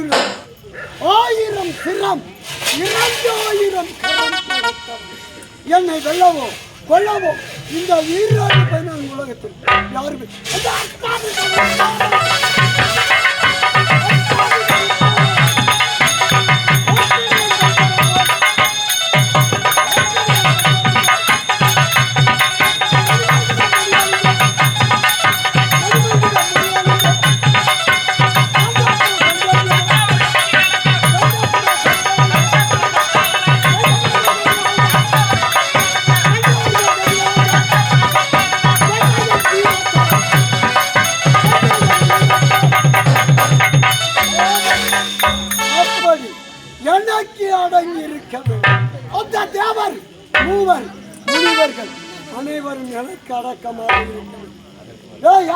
கார்த்திவீர் ஆயிரம் சிரம் இரண்டாயிரம் கரம் என்னை வெல்லவோ கொல்லவோ இந்த ஈரோடு பயணம் உலகத்தில் யாருமே அடக்கமாக இருக்க ஏய்,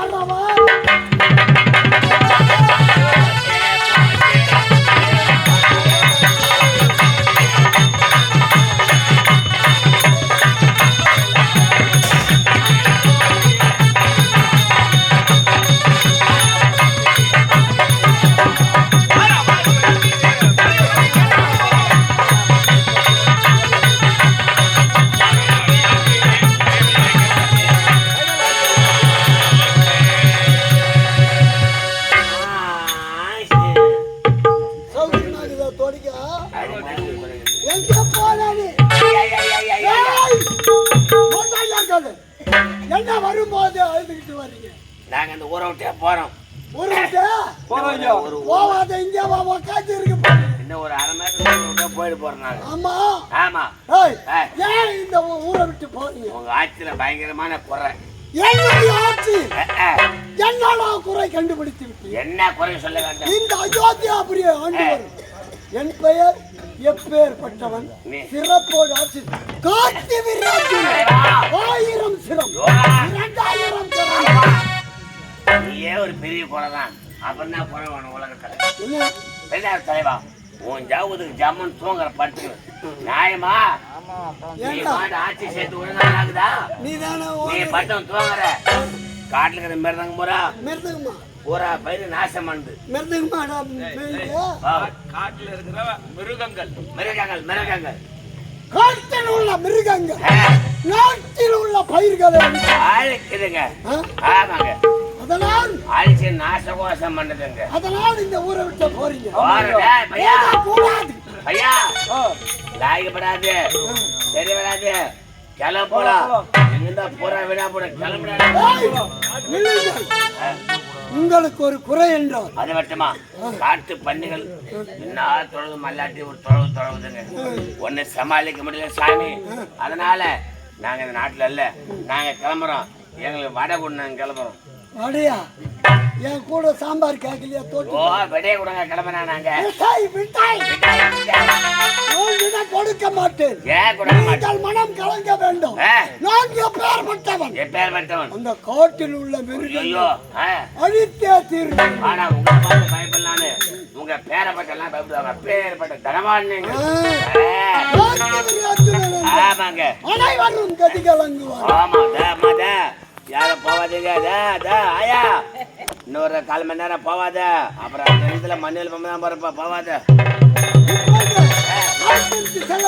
சிறப்போடு ஆட்சி. விராஜன் ஆயிரம் சிரம் இரண்டாயிரம் நீயே ஒரு பெரிய குறை தான் அப்புறம் தான் குறை வேணும் உலகத்துல. பெரியார் தலைவா உன் ஜாவுதுக்கு ஜம்மன் தூங்குற படுத்து. நியாயமா? பாட்டு ஆட்சி சேர்த்து ஒழுங்கா ஆகுதா? நீ தானே நீ பட்டம் தூங்குற. காட்டுல இருக்கிற மிருதங்க பூரா மிருதுங்கம்மா பூரா பயிர் நாசம் பண்ணுது. ஆ, காட்டுல இருக்கிற மிருகங்கள். மிருகங்கள் மிருகங்கள். காட்டில் உள்ள மிருகங்கள். ஆ, நாட்டில் உள்ள பயிர்களை. அழிக்குதுங்க? ஆமாங்க. அதனால் அழிச்சு நாசகோசம் பண்ணுதுங்க. அதனால் இந்த ஊரை விட்டு போறீங்க. கூடாது ஐயா லாயப்படாது சரி வராது கிளம்ப போலாம் எங்கிருந்தா பூரா விடா போட நில்லுங்கள். உங்களுக்கு ஒரு குறை என்றால்? அது மட்டுமா? காட்டு பன்னிகள் என்ன தொழுது மல்லாட்டி ஒரு தொழவு தொழவுதுங்க. ஒன்னு சமாளிக்க முடியல சாமி. அதனால நாங்க இந்த நாட்டுல இல்ல நாங்க கிளம்புறோம். எங்களுக்கு வடை கொண்டு கிளம்புறோம். அடையா என் கூட சாம்பார் கேட்கலையா தோட்டு ஓ விடைய கொடுங்க கிளம்புறோம் நாங்க. விட்டாய், விட்டாய். நான் கொடுக்க மாட்டேன். ஏன் கொடுக்க மாட்டேன்? மனம் கலங்க வேண்டும். நான் எப்பேற்பட்டவன் மட்டும் அந்த காட்டில் உள்ள ஆ, அழித்தே தீர்வு ஆனா உங்க பார்த்து பயப்படலான்னு உங்க பேரை பட்டெல்லாம் பயப்படுவாங்க. பேர்பட்ட தனவான்னு ஆமாங்க. அனைவரும் கதிகலங்குவார். ஆமா தே மத யாரும் போவாதீங்க. தே தே ஆயா. இன்னொரு கால் மணி நேரம் போவாத. அப்புறம் அந்த இடத்துல மண்ணில் பொம்மை தான் போறப்ப போவாத. செல்ல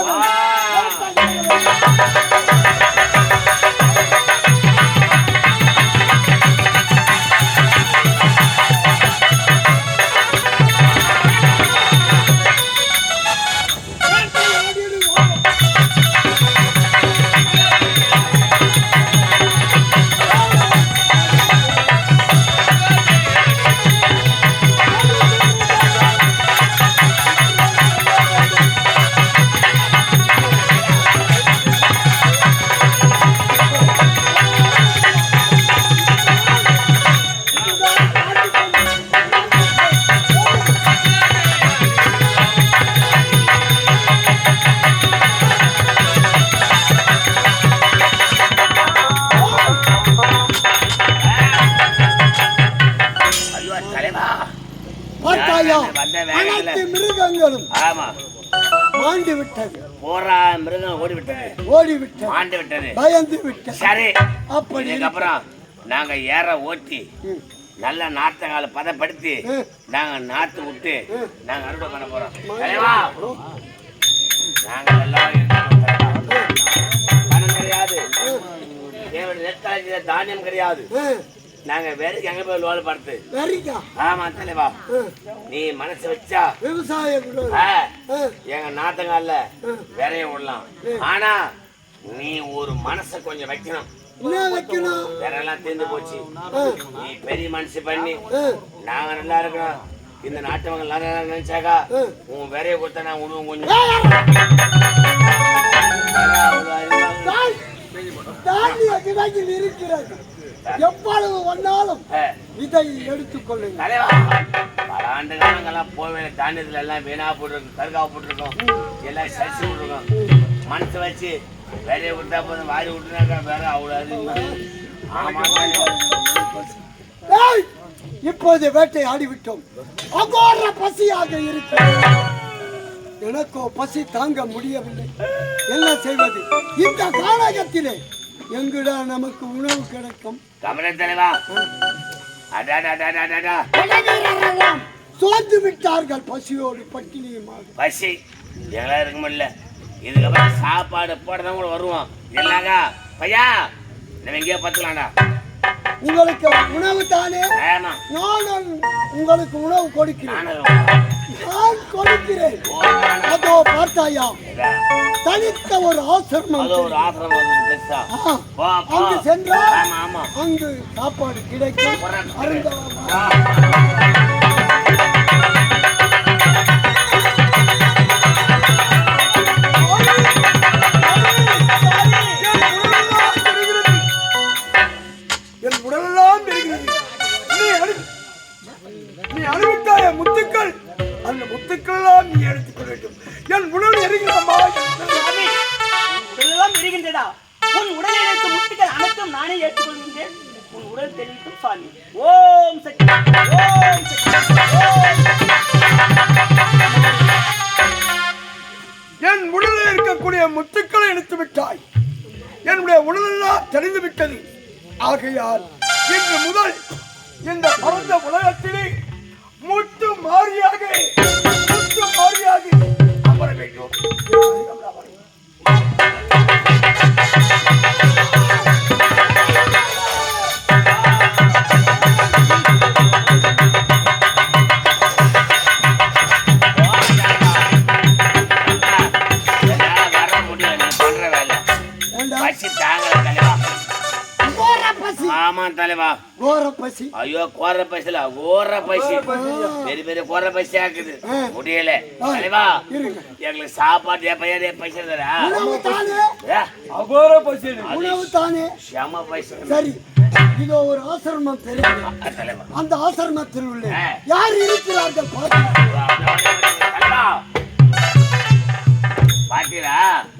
அப்படி இதுக்கப்புறம் நாங்க ஏற ஓட்டி. நல்ல நாத்தங்கால பதப்படுத்தி ம். நாங்க நாத்து விட்டு நாங்க அறுவடை பண்ண போறோம். தலைவா நாங்க எல்லாரும். பணம் கிடையாது. நெத்தாச்சியில தானியம் கிடையாது. நாங்க வேற எங்க போய் லோல் படுத்து ஆமா தலைவா. நீ மனசு வச்சா விவசாய குரு. ஆ, ஆ, எங்க நாத்தங்கால விரைய விடலாம். ஆனா நீ ஒரு மனசை கொஞ்சம் வைக்கணும். என்ன வைக்கணும்? வேறெல்லாம் தீர்ந்து போச்சு. நீ பெரிய மனசு பண்ணி நாங்க நல்லா இருக்கிறோம். இந்த நாட்டு மக்கள் நல்லா நினைச்சாக்கா உன் வேறைய கொடுத்தா நான் உணவு கொஞ்சம் இருக்கிறது. எவ்வளவு ஆ, இதை எடுத்துக் கொள்ளுங்கள். தலைவா பல ஆண்டு காலங்கள்லாம் போவே தானியத்துல எல்லாம் வீணா போட்டிருக்கோம் கருகாவை போட்டிருக்கோம் எல்லாம் சரிச்சு விட்டுருக்கோம் மனசு வச்சு வேலையை விட்டா போதும் வாரி விட்டுனாக்கா வேற அவ்வளோ இப்போது வேட்டை ஆடிவிட்டோம். அகோர பசியாக இருக்கிறது. எனக்கோ பசி தாங்க முடியவில்லை. என்ன செய்வது? இந்த காலகத்திலே எங்குடா நமக்கு உணவு கிடைக்கும்? கமல தலைவா சோர்ந்து விட்டார்கள் பசியோடு பட்டினியுமாக. பசி. எல்லாம் இருக்க முடியல. இதுக்கப்புறம் சாப்பாடு போடதான் கூட வருவோம். இல்லைங்க பையா நம்ம எங்கேயோ பார்த்துக்கலாம்டா உங்களுக்கு உணவு தானே? ஆமா நான் உங்களுக்கு உணவு கொடுக்கிறேன். நான் கொடுக்கிறேன். அதோ பார்த்தாயா? தனித்த ஒரு ஆசிரமம். அங்கு சென்றால் ஆமா ஆமா. அங்கு சாப்பாடு கிடைக்கும். உன் தெரிவிக்கும் சுவாமி ஓம் சக்தி ஓம் என் உடலில் இருக்கக்கூடிய முத்துக்களை எடுத்து விட்டாய். என்னுடைய உடலெல்லாம் தெரிந்து விட்டது. ஆகையால் இன்று முதல் இந்த பரந்த உலகத்திலே முத்து மாறியாக முத்து மாறியாக அமர வேண்டும். பசி. ஆமா தலைவா. கோர பசி. ஐயோ கோர பசில ஓர பசி. பெரிய பெரிய கோர பசி ஆக்குது முடியல. தலைவா எங்களுக்கு சாப்பாடு ஏன் பையன் ஏன் பைசா தரா அகோர பசி உணவு தானே? செம பைசா. சரி. இதோ ஒரு ஆசிரமம் தெரியும் தலைவா. அந்த ஆசிரமத்தில் உள்ள யார் இருக்கிறார்கள் பாத்தீங்களா?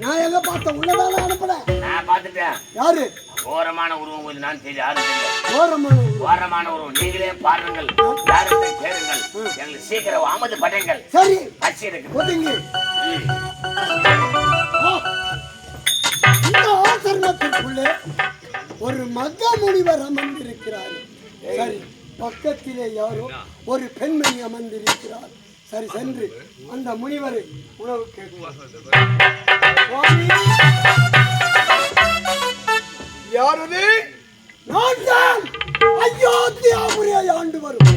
நான் எங்க பார்த்தேன் உள்ளதால அனுப்பல நான் பார்த்துட்டேன். யாரு? ஓரமான உருவம் கொஞ்சம் நான் தெரியும் யாரும் தெரியல கோரமான ஓரமான உருவம். நீங்களே பாருங்கள். யாருக்கு கேளுங்கள். எங்களுக்கு சீக்கிரம் அமது படைங்கள். சரி. பசி ஒதுங்கி. ஆ. இந்த ஆசிரமத்திற்குள்ளே ஒரு மக முனிவர் அமர்ந்திருக்கிறார் சரி பக்கத்திலே யாரோ ஒரு பெண்மணி அமர்ந்திருக்கிறார். சரி சென்று அந்த முனிவரை உணவு கேட்குவார். யாரது? நான் தான் அயோத்தியாபுரியை ஆண்டு வரும்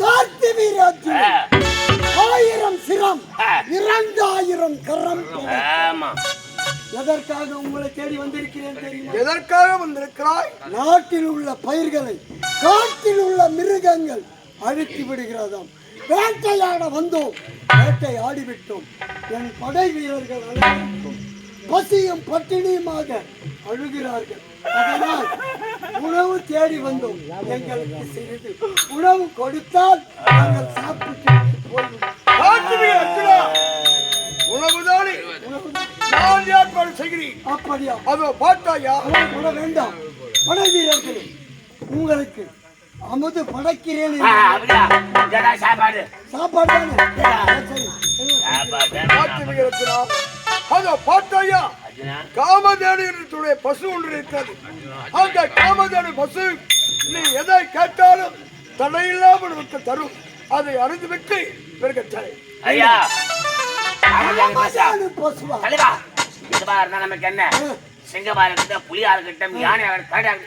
கார்த்தி வீராஜி ஆயிரம் சிரம். இரண்டாயிரம் கரம் எதற்காக உங்களை தேடி வந்திருக்கிறேன் தெரியுமா? எதற்காக வந்திருக்கிறாய்? நாட்டில் உள்ள பயிர்களை காட்டில் உள்ள மிருகங்கள் அழித்து விடுகிறதாம். வேட்டையாட வந்தோம். வேட்டை ஆடிவிட்டோம். என் படை வீரர்கள் அனைவருக்கும் பசியும் பட்டினியுமாக அழுகிறார்கள். அதனால் உணவு தேடி வந்தோம். எங்களுக்கு சிறிது உணவு கொடுத்தால் நாங்கள் சாப்பிட்டு உணவுதானே? நான் ஏற்பாடு செய்கிறேன். அப்படியா? அதோ பார்த்தாயா? கூட வேண்டாம். படை வீரர்களே உங்களுக்கு அமுது படைக்கிறேன் சாப்பாடு. சாப்பாடு தானே? அதோ பாட்டாயா அர்ஜுனா. காமதேனுடைய பசு ஒன்று இருக்கிறது. அந்த காமதேனு பசு நீ எதை கேட்டாலும் தடையில்லாமல் உனக்கு தரும். அதை அறிந்து விட்டு பிறகு தரை. ஐயா. தலைவா. இதுவா இருந்தா நமக்கு என்ன? சிங்கமா இருக்கட்டும் புலியா இருக்கட்டும் யானை கரடி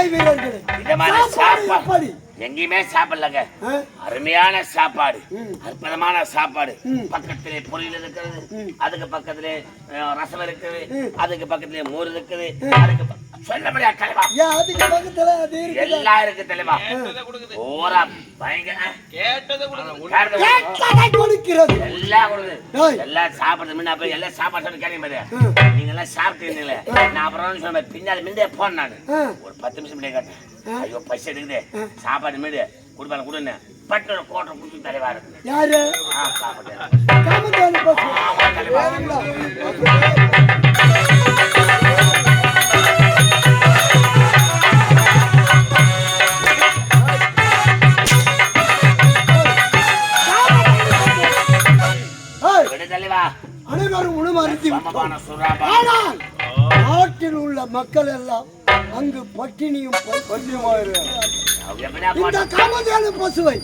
கொடை வீரர்களே. இந்த மாதிரி சாப்பாடு சாப்பாடு எப்படி? எங்கேயுமே சாப்பிடலங்க? அருமையான சாப்பாடு. அற்புதமான சாப்பாடு. பக்கத்திலே பொரியல் இருக்கிறது. அதுக்கு பக்கத்திலே ரசம் இருக்குது. அதுக்கு பக்கத்திலே மோர் இருக்குது. அதுக்கு தலைவா. அதுக்கு பக்கத்துல அது? எல்லாம் இருக்கு தலைவா. ஓரா பயங்கர கேட்டதை கொடுக்கிறது. எல்லாம் கொடுக்குது. எல்லாம் சாப்பிடுறது முன்ன போய் எல்லாம் சாப்பாடு சொல்லி கேட்க பாரு. ம். நீங்க எல்லாம் சாப்பிட்டீங்களே நான் அப்புறம் சொன்னேன் மிந்தே போன் நான். ஒரு பத்து நிமிஷம் முன்னாடி கேட்டேன். ஐயோ பசி எடுக்குது. சாப்பாடு மீடு கொடுப்பாங்க கொடுன்னு. பட்டு ஒரு கோட்டை குடிச்சு தலைவா யாரு? ஆ அனைவரும் உணவருந்தி ஆனால் நாட்டில் உள்ள மக்கள் எல்லாம் அங்கு பட்டினியும் இந்த காமதேனு பசுவை.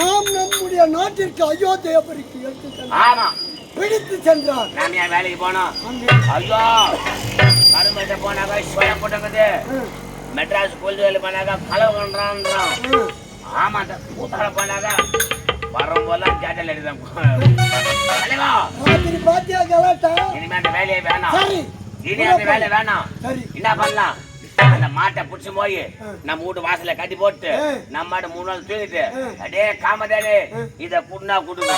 நாம் நம்முடைய நாட்டிற்கு அயோத்தியபுரிக்கு எடுத்து பிடித்து சென்றார். நாம ஏன் வேலைக்கு போனோம் ஐயோ. கரும்பட்ட போனாக்கா சுய போட்டங்குது மெட்ராஸ் கோயில் போனாக்கா கலவு பண்றான்றான் ம். ஆமா அந்த கூத்தாட போனாக்கா வரும்போதெல்லாம் ஜாட்டல் அடிதான். தலைவா ராத்திரி பாத்தியா கலாட்டா? இனிமே அந்த வேலையே வேணாம். சரி. இனி அந்த வேலை வேணாம். சரி. என்ன பண்ணலாம்? அந்த மாட்டை புடிச்சு போய் நம்ம வீட்டு வாசல்ல கட்டி போட்டு. நம்ம மாட்டை மூணு நாள் தூங்கிட்டு. அடே காமதானே இத குடுனா குடுங்க.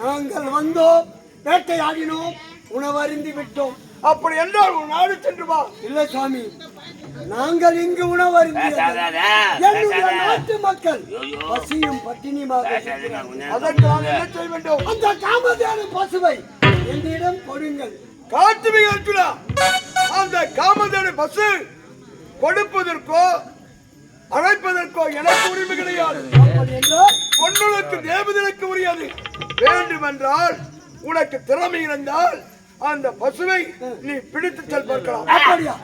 நாங்கள் வந்தோம் வேட்டையாடினோம் உணவருந்தி விட்டோம் அப்படி என்றால் உன் நாடு சென்று வா. இல்லை சாமி நாங்கள் இங்கு பேசாதே, என்னுடைய. நாட்டு மக்கள். பசியும் பட்டினியுமாக அதற்கு நான். என்ன செய்ய வேண்டும்? அந்த காமதேனு பசுவை என்னிடம் கொடுங்கள். காட்டு வீரத்தினா அந்த காமதேனு பசு கொடுப்பதற்கோ அழைப்பதற்கோ எனக்கு உரிமை கிடையாது. அப்படி என்றால் பொண்ணுக்கு தேவதனுக்கு உரியது. வேண்டுமென்றால் உனக்கு திறமை இருந்தால் அந்த பசுவை நீ பிடித்து செல் பார்க்கலாம் அப்படியா?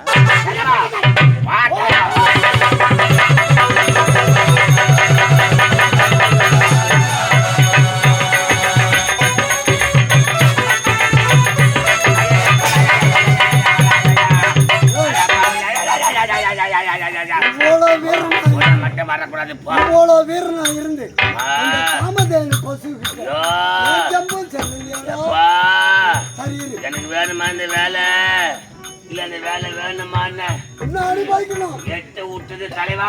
வரக்கூடாது போ. இவ்வளவு வீரனா இருந்து. அந்த காமதேனு பசு நான் சரி. எனக்கு வேணுமா இந்த வேலை? இல்ல இந்த வேலை வேணுமான்னு என்ன? அனுபவிக்கணும்? எட்டு விட்டது தலைவா.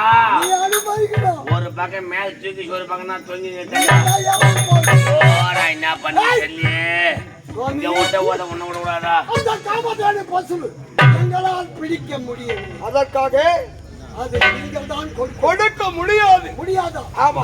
அனுபவிக்கணும். ஒரு பக்கம் மேல் தூக்கி ஒரு பக்கம் தான் தொங்கி என்ன பண்ண சொல்லி இங்க விட்ட ஓட விட கூடாதா? அந்த காமதேனு பசு எங்களால் பிடிக்க முடியும் அதற்காக அது நீங்கள் தான் கொடுக்க கொடுக்க முடியாது. முடியாதா? ஆமா.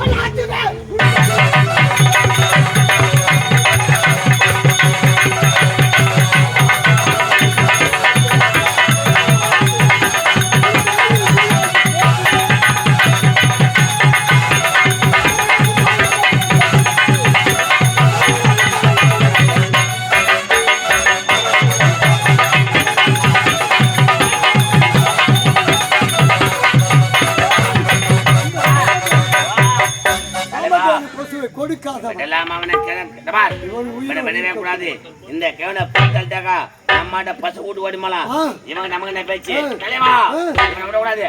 கூடாது. இந்த கேவனை பார்த்தாக்கா நம்மாட்ட பசு கூட்டு ஓடிமாலாம். இவங்க நமக்கு என்ன பேச்சு. தலைவா கூடாது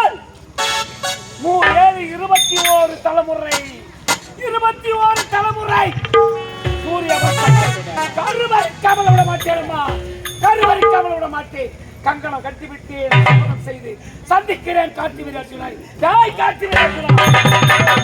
என்றால் ஏழு இருபத்தி ஓரு தலைமுறை இருபத்தி ஓரு தலைமுறை. சூரிய கருவரிக்காமல் விட மாட்டேன்மா கருவரிக்காமல் விட மாட்டேன். கங்கணம் கட்டிவிட்டு சம்மதம் செய்து சந்திக்கிறேன் காட்சி விராட்டினாய் ஜாய் காட்சி விராட்டினாய்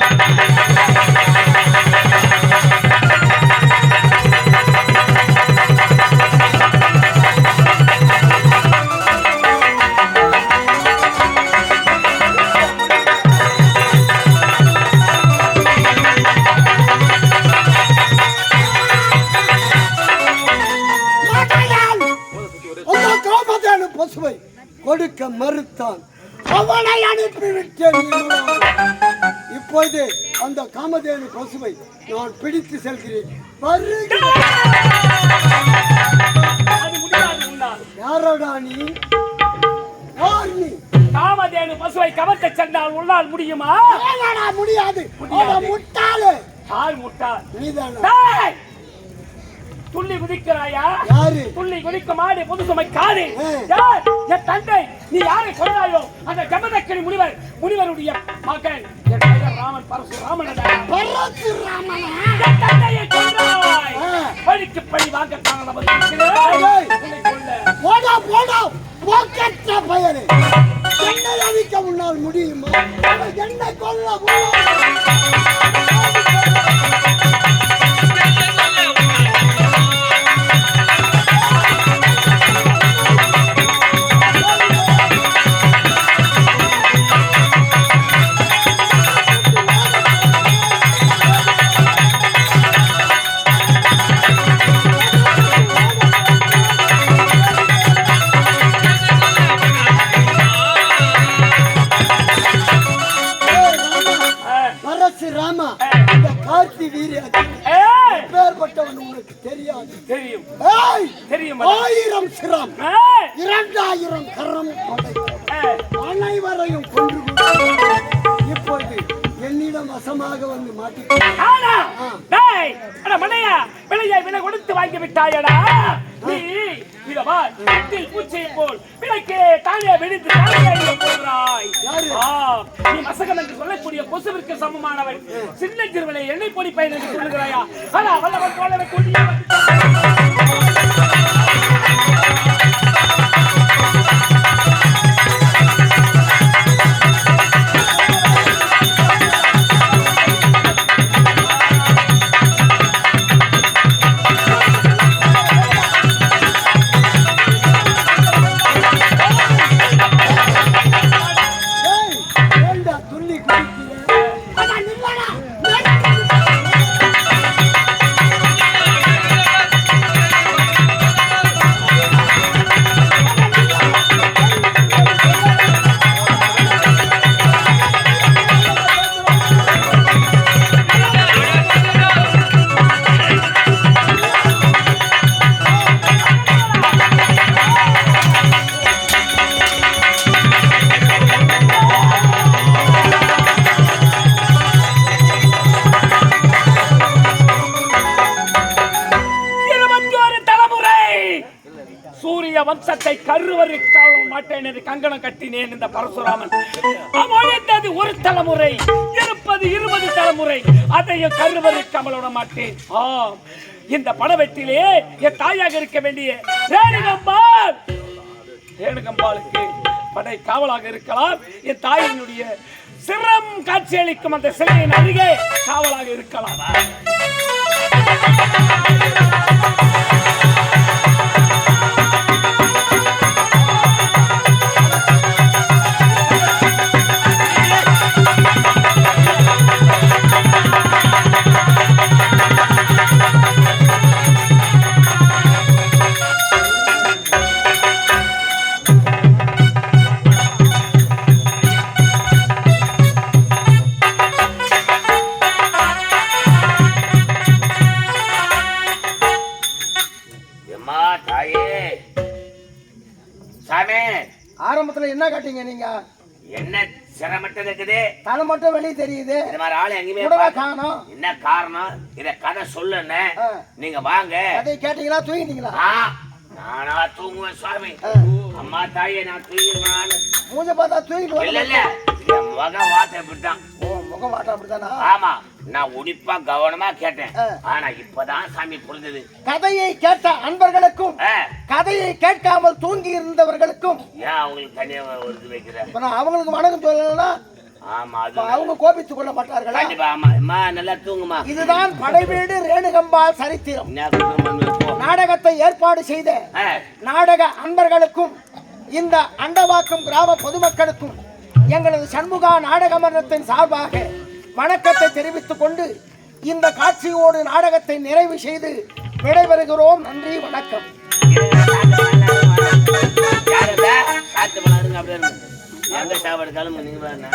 கொடுக்க மறுத்தான் அவனை அனுப்பிவிட்டேன். இப்போது அந்த காமதேனு பசுவை நான் பிடித்து செல்கிறேன். யாரடா நீ? யார் நீ? காமதேனு பசுவை கவர்த்த சென்றால் உன்னால் முடியுமா? முடியாது. முட்டாளு. யார் முட்டாள்? நீதானா! துள்ளி குதிக்கிறாயா? யாரு? துள்ளி குதிக்கும் மாடு புது சுமை காடு. யார்? என் தந்தை. நீ யாரை கொண்டாயோ அந்த ஜமதக்கனி முனிவர் முனிவருடைய மகன் என் பெயர் ராமன் பரசுராமன் பரசுராமனா? என் தந்தையை. பழிக்கு பழி வாங்கத்தான் போடா போடா. போக்கற்ற பயலே. என்னை அழிக்க உன்னால் முடியுமா? என்னை கொல்ல முடியும்? இரண்டாயிரம் கரம் அனைவரையும் கொன்று. இப்பொழுது என்னிடம் வசமாக வந்து விலை கொடுத்து வாங்கி விட்டாயடா. நீ இதவா கட்டில் பூச்சியை போல் விலைக்கே தானே விழுந்து தானே போகிறாய் நீ என்று சொல்லக்கூடிய கொசுவிற்கு சமமானவன். சின்ன திருவிலை எண்ணெய் பொடி பையன் என்று சொல்லுகிறாயா? ஆனா வல்லவன் போலவே கொடிய சூரிய வம்சத்தை கருவறுக்காவும் மாட்டேன் என்று கங்கணம் கட்டினேன் இந்த பரசுராமன். அமொழிந்தது ஒரு தலைமுறை? இருப்பது இருபது தலைமுறை. அதையும் கருவறுக்காமல் விட மாட்டேன். ஆம். இந்த படவெட்டிலே என் தாயாக இருக்க வேண்டிய ரேணுகம்பாள். ரேணுகம்பாளுக்கு படை காவலாக இருக்கலாம். என் தாயினுடைய சிரம் காட்சியளிக்கும் அந்த சிலையின் அருகே காவலாக இருக்கலாம். தலை மட்டும் வெளியே தெரியுது. இந்த மாதிரி ஆளு எங்கேயுமே காணோம். என்ன காரணம்? இத கதை சொல்லுன்னு. நீங்க வாங்க. அதை கேட்டீங்களா தூங்கிட்டீங்களா? நானா தூங்குவேன் சுவாமி. அம்மா தாயே நான் தூங்கிடுவேன். மூஞ்ச பார்த்தா தூங்கிட்டு இல்ல இல்ல. என் மகன் வார்த்தை விட்டான் ஓ முகம் மாட்டா அப்படித்தானா? ஆமா நான் உடிப்பா கவனமா கேட்டேன். ஆனா இப்பதான் சாமி புரிஞ்சது. கதையை கேட்ட அன்பர்களுக்கும் கதையை கேட்காமல் தூங்கி இருந்தவர்களுக்கும் ஏன் அவங்களுக்கு தனியா ஒதுக்கி வைக்கிற? இப்ப நான் அவங்களுக்கு வணக்கம் இப்ப அவங்க கோபித்துக் கொள்ள மாட்டார்களா? கண்டிப்பா ஆமா. அம்மா நல்லா தூங்குமா இதுதான் படைவீடு ரேணுகம்பாள் சரித்திரம். நாடகத்தை ஏற்பாடு செய்த நாடக அன்பர்களுக்கும் இந்த அண்டவாக்கம் கிராம பொதுமக்களுக்கும் எங்களது சண்முகா நாடக மன்றத்தின் சார்பாக வணக்கத்தை தெரிவித்துக் கொண்டு இந்த காட்சியோடு நாடகத்தை நிறைவு செய்து விடைபெறுகிறோம். நன்றி வணக்கம். எங்க சாப்பாடு கிளம்பு நீங்க பாருங்க